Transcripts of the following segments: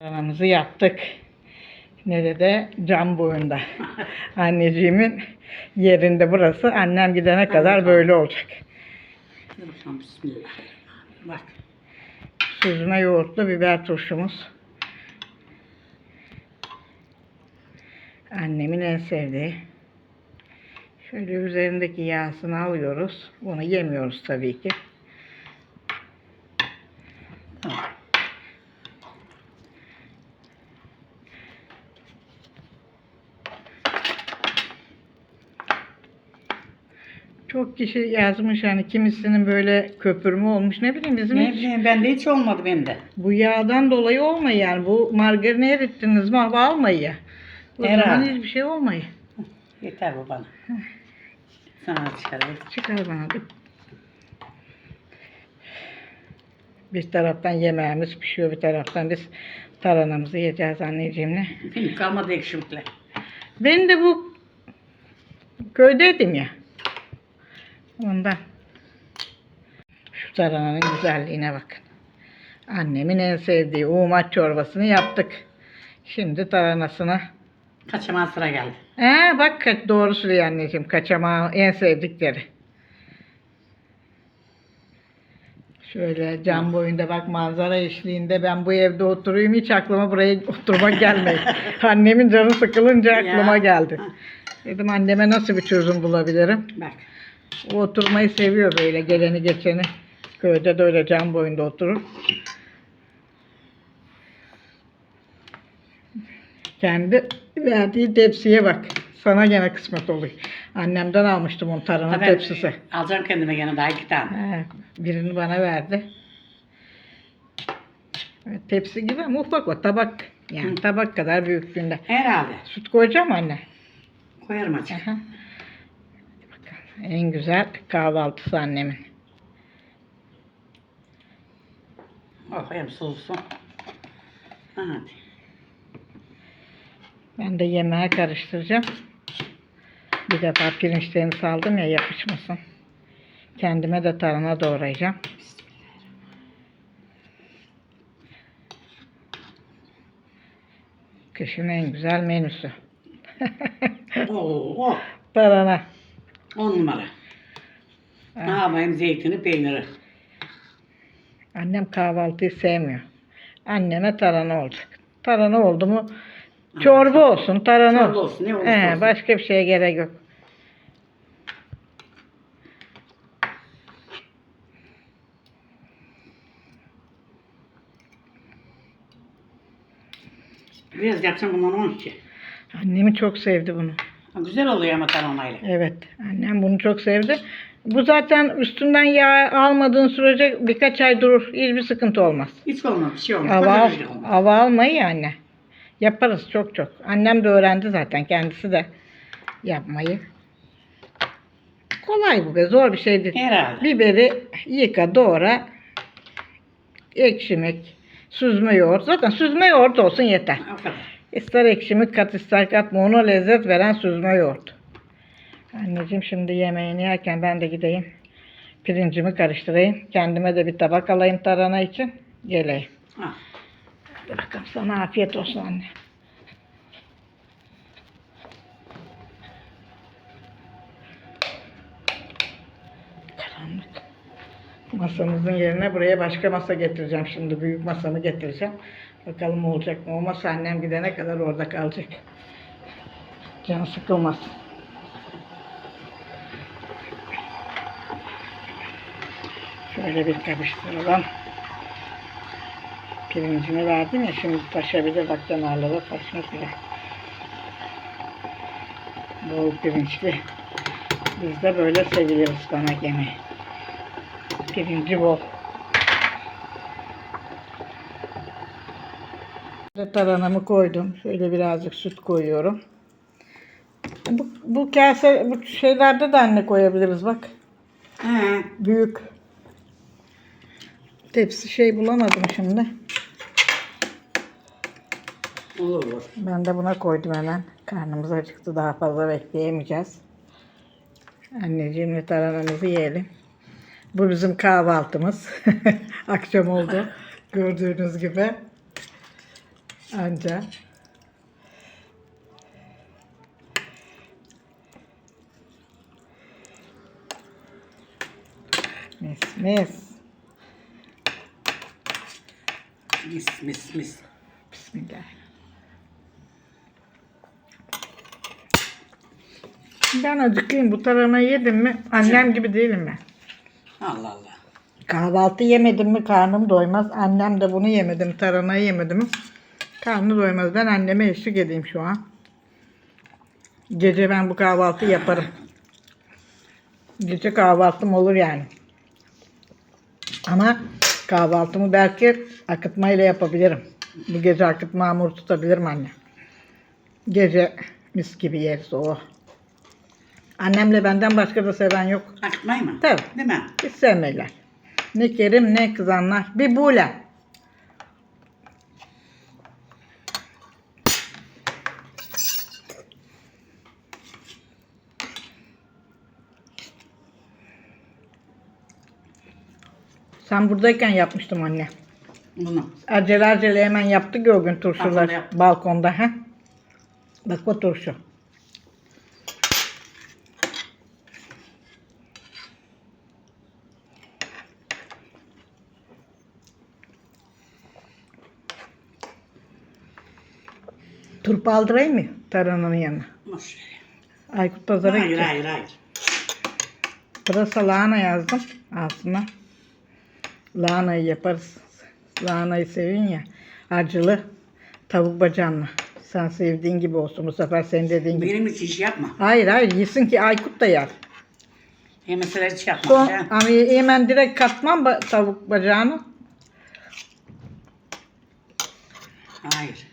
Aramızı yaptık. Nerede? Cam boyunda. Anneciğimin yerinde burası. Annem gidene kadar böyle olacak. Bismillah. Bak. Süzme yoğurtlu biber turşumuz. Annemin en sevdiği. Şöyle üzerindeki yağsını alıyoruz. Bunu yemiyoruz tabii ki. Tamam. Çok kişi yazmış hani kimisinin böyle köpürme olmuş. Ne bileyim bizim Ne hiç bileyim bende hiç olmadı bende. bu yağdan dolayı olmuyor yani. Bu margarini erittiniz mi hava almayı. O zaman Herhalde. hiçbir şey olmuyor. Yeter bu bana. Sana çıkarayım. Çıkar bana bir. Bir taraftan yemeğimiz pişiyor, bir taraftan biz taranamızı yiyeceğiz anneciğimle. Benim kalmadı ekşimlikle. Ben de bu köydeydim ya. Ondan. Şu tarananın güzelliğine bakın. Annemin en sevdiği uğmaç çorbasını yaptık. Şimdi taranasına. Kaçaman sıra geldi. Ee, bak doğru söylüyor anneciğim. Kaçamağı en sevdikleri. Şöyle cam boyunda bak manzara eşliğinde ben bu evde oturayım hiç aklıma buraya oturmak gelmedi. Annemin canı sıkılınca aklıma Ya. geldi. Dedim anneme nasıl bir çözüm bulabilirim? Bak. O oturmayı seviyor böyle geleni geçeni. Köyde de öyle cam boyunda oturur. Kendi verdiği tepsiye bak. Sana gene kısmet oluyor. Annemden almıştım onun tarhana Ha, ben tepsisi. Alacağım kendime gene daha iki tane. He, birini bana verdi. Evet, tepsi gibi ama ufak o tabak. Yani tabak kadar büyüklüğünde. Herhalde. Süt koyacağım anne. Koyarım açık. Aha. En güzel kahvaltısı annemin. Oh hem soğusun. Hadi. Ben de yemeğe karıştıracağım. Bir defa pirinçlerini saldım ya yapışmasın. Kendime de tarhana doğrayacağım. Kışın en güzel menüsü. Tarhana. On numara. Ne yapayım zeytini peyniri. Annem kahvaltıyı sevmiyor. Anneme tarhana olacak. Tarhana oldu mu çorba olsun, tarhana Çorba olsun, ne olursa He, olsun. Başka bir şeye gerek yok. Biraz yapsam bundan on iki. Annemi çok sevdi bunu. Güzel oluyor ama taromayla. Evet, annem bunu çok sevdi. Bu zaten üstünden yağ almadığın sürece birkaç ay durur. Hiçbir sıkıntı olmaz. Hiç olmaz bir şey olmaz. Hava, al, olmaz. hava almayı ya anne. Yaparız çok çok. Annem de öğrendi zaten kendisi de yapmayı. Kolay bu be, zor bir şey değil. Herhalde. Biberi yıka, doğra. Ekşimek, süzme yoğurt. Zaten süzme yoğurt olsun yeter. O kadar. İster ekşimik kat ister katma ona lezzet veren süzme yoğurt. Anneciğim şimdi yemeğini yerken ben de gideyim. Pirincimi karıştırayım. Kendime de bir tabak alayım tarhana için. Geleyim. Ha. Hadi bakalım sana afiyet olsun anne. Masamızın yerine buraya başka masa getireceğim şimdi. Büyük masamı getireceğim. Bakalım olacak mı? O masa annem gidene kadar orada kalacak. Canı sıkılmasın. Şöyle bir karıştıralım. Pirincini verdim ya şimdi taşabilir bak kenarlara taşmış bile. Bol pirinçli. Biz de böyle seviyoruz ıspanak yemeği. Pirinci bol. Ve Taranamı koydum. Şöyle birazcık süt koyuyorum. Bu, bu kase, bu şeylerde de anne koyabiliriz bak. He. Büyük. Tepsi şey bulamadım şimdi. Olur olur. Ben de buna koydum hemen. Karnımız acıktı. Daha fazla bekleyemeyeceğiz. Anneciğimle taranamızı yiyelim. Bu bizim kahvaltımız. Akşam oldu. Gördüğünüz gibi. Anca. Mis mis. Mis mis mis. Bismillah. Ben acıkayım. Bu tarhanayı yedim mi? Annem gibi değilim ben. Allah Allah. Kahvaltı yemedim mi karnım doymaz. Annem de bunu yemedim, taranayı yemedim karnı doymaz. Ben anneme eşlik edeyim şu an. Gece ben bu kahvaltı yaparım. Gece kahvaltım olur yani. Ama kahvaltımı belki akıtmayla yapabilirim. Bu gece akıtma hamur tutabilirim anne. Gece mis gibi yeriz o. Annemle benden başka da seven yok. Akıtmayı mı? Tabii. Değil mi? Hiç sevmeyler. Ne kerim ne kızanlar. Bir buğle. Sen buradayken yapmıştım anne. Bunu. Acele acele hemen yaptık ya o gün turşular. Balkonda. ha. Bak o turşu. Turp aldırayım mı taranın yanına? Boş ver. Aykut pazara Hayır gidecek. hayır hayır. Pırasa lahana yazdım altına. Lahanayı yaparız. Lahanayı sevin ya. Acılı tavuk bacağınla. Sen sevdiğin gibi olsun bu sefer senin dediğin gibi. Benim için iş yapma. Hayır hayır yesin ki Aykut da yer. Yemeseler hiç yapma. Son, Sen- ama hemen direkt katmam ba- tavuk bacağını. Hayır.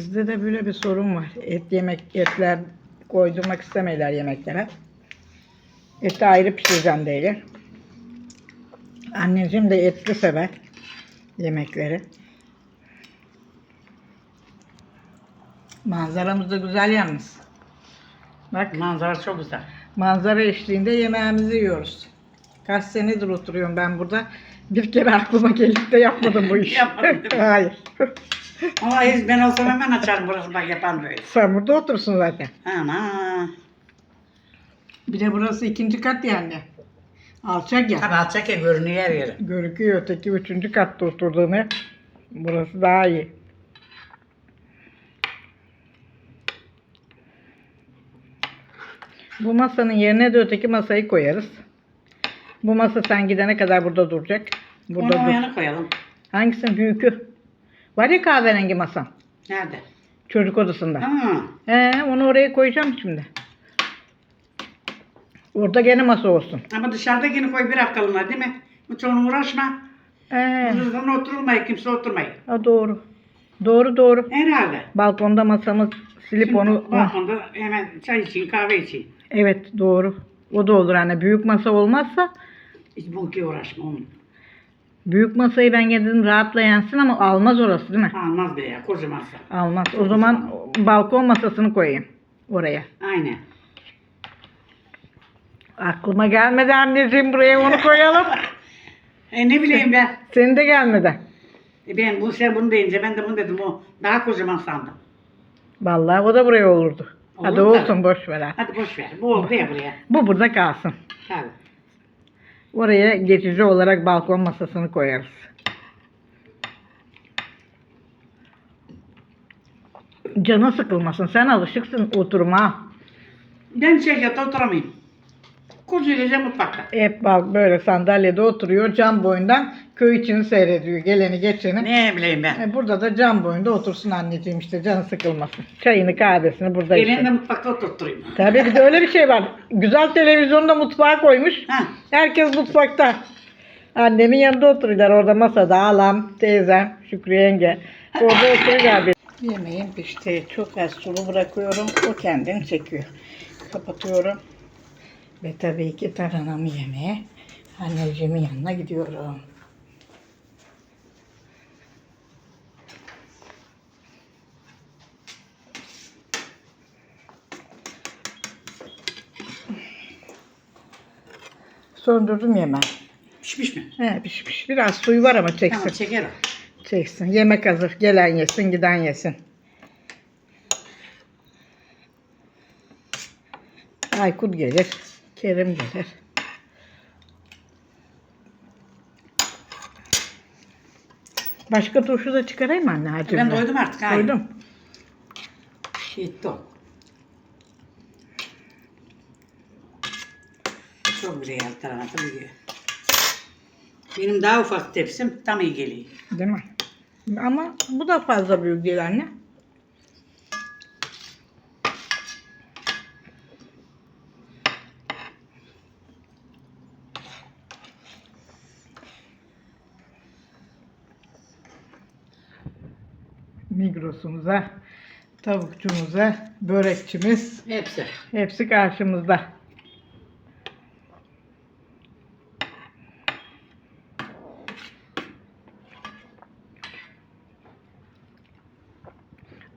Bizde de böyle bir sorun var. Et yemek, etler koydurmak istemiyorlar yemeklere. Eti ayrı pişireceğim değil. Anneciğim de etli sever yemekleri. Manzaramız da güzel yalnız. Bak Manzara çok güzel. manzara eşliğinde yemeğimizi yiyoruz. Kaç senedir oturuyorum ben burada. Bir kere aklıma gelip de yapmadım bu işi. Yapmadın değil mi? Hayır. Ama hiç ben olsam hemen açarım burası bak yapan böyle. Sen burada otursun zaten. Ama. Bir de burası ikinci kat yani. Alçak ya. Tabii alçak ya görünüyor her yeri. Görüküyor öteki üçüncü katta oturduğunu. Burası daha iyi. Bu masanın yerine de öteki masayı koyarız. Bu masa sen gidene kadar burada duracak. Burada Onu dur. yana koyalım. Hangisinin büyükü? Var ya kahverengi masam. Nerede? Çocuk odasında. Ha. He, onu oraya koyacağım şimdi. Orada gene masa olsun. Ama dışarıda yine koy bir haftalığına değil mi? Hiç ona uğraşma. He, Huzurdan oturulmayı, kimse oturmayı. ha, doğru. Doğru doğru. Herhalde. Balkonda masamız silip Şimdi onu... Balkonda hemen çay için, kahve için. Evet doğru. O da olur hani büyük masa olmazsa Hiç bunki uğraşma onun. Büyük masayı ben dedim rahatla yensin ama almaz orası değil mi? Almaz be ya, kocamansa. Almaz. O zaman balkon masasını koyayım oraya. Aynen. Aklıma gelmedi anneciğim buraya onu koyalım. E ne bileyim ben. Senin de gelmedi. E ben bu sen bunu deyince ben de bunu dedim o daha kocaman sandım. Vallahi o da buraya olurdu. Hadi Olur olsun boş ver ha. Hadi boş ver. Bu oldu ya buraya. Bu burada kalsın. Hadi. Oraya geçici olarak balkon masasını koyarız. Canı sıkılmasın. Sen alışıksın oturma. Ben çekyata oturamayayım. Gece mutfakta. Hep bak böyle sandalyede oturuyor cam boyundan köy içini seyrediyor geleni geçeni. Ne bileyim ben. E, burada da cam boyunda otursun anneciğim işte canı sıkılmasın. Çayını kahvesini burada Elini de içsin. mutfakta oturtturayım. Tabii bir de öyle bir şey var. Güzel televizyonu da mutfağa koymuş. Ha. Herkes mutfakta. Annemin yanında oturuyorlar orada masada. Halam, teyzem, Şükrü yenge. Orada oturuyorlar. bir- Yemeğim pişti. Çok az sulu bırakıyorum. O kendini çekiyor. Kapatıyorum. Ve tabii ki taranamı yemeye anneciğimin yanına gidiyorum. Söndürdüm yemeği. Pişmiş mi? He pişmiş. Biraz suyu var ama çeksin. Tamam çeker o. Çeksin. Yemek hazır. Gelen yesin, giden yesin. Aykut gelir. Kerim gelir. Başka turşu da çıkarayım mı anne hacimle? Ben doydum artık. hayır. Doydum. Yetti o. Çok güzel tarhana tabii. Benim daha ufak tepsim tam iyi geliyor. Değil mi? Ama bu da fazla büyük değil anne. Migros'umuza, tavukçumuza, börekçimiz Hepsi. hepsi karşımızda.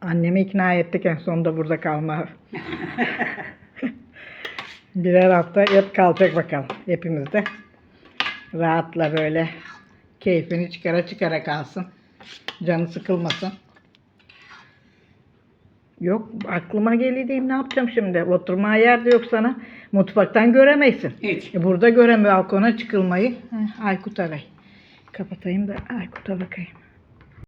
Annemi ikna ettik en sonunda burada kalma. Birer hafta hep kalacak bakalım hepimiz de. Rahatla böyle keyfini çıkara çıkara kalsın. Canı sıkılmasın. Yok aklıma geldi ne yapacağım şimdi? Oturmaya yer de yok sana. Mutfaktan göremeysin. Hiç. E burada göremiyor balkona çıkılmayı. Heh, Aykut aray. Kapatayım da Aykut'a bakayım.